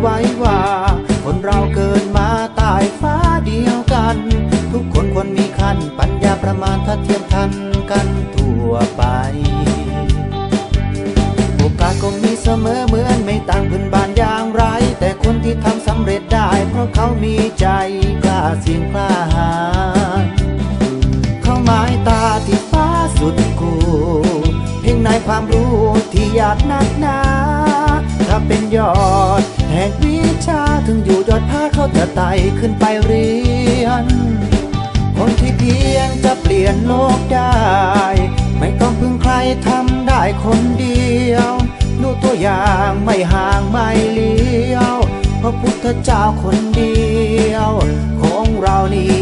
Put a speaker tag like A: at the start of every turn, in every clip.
A: ไว้ว่า คนเราเกิดมาตายฟ้าเดียวกัน ทุกคนควรมีขั้นปัญญาประมาณถ้าเทียมทันกันทั่วไปโอกาสก็มีเสมอเหมือนไม่ต่างพื้นบ้านอย่างไร แต่คนที่ทำสำเร็จได้ เพราะเขามีใจกล้าเสี่ยงกล้าหาญเขาหมายตาที่ฟ้าสุดกูเพียงในความรู้ที่อยากนักหนา ถ้าเป็นยอด แห่งวิชาถึงอยู่ยอดพาเขาจะไต่ขึ้นไปเรียน คนที่เพียงจะเปลี่ยนโลกได้ ไม่ต้องพึ่งใครทำได้คนเดียวดูตัวอย่างไม่ห่างไม่เลี้ยวพระพุทธเจ้าคนเดียว ของเรานี่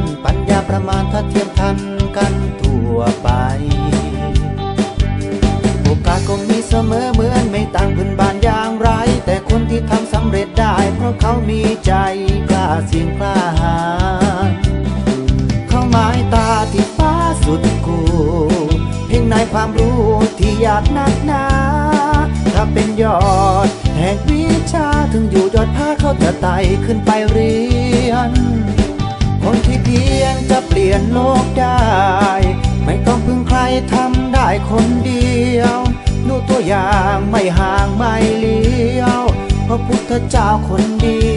A: ันปัญญาประมาณถ้าเทียมทันกันทั่วไป โอกาสก็มีเสมอเหมือนไม่ต่างพื้นบ้านอย่างไร แต่คนที่ทำสำเร็จได้ เพราะเขามีใจกล้าเสี่ยงกล้าหาญเขาหมายตาที่ฟ้าสุดกูเพียงในความรู้ที่อยากนักหนาถ้าเป็นยอด แห่งวิชาถึงอยู่ยอดพาเขาจะไต่ขึ้นไปเรีย ลี่ยนโลกได้ ไม่ต้องพึ่งใครทำได้คนเดียวดูตัวอย่างไม่ห่างไม่เลี้ยวพระพุทธเจ้าคนเดียว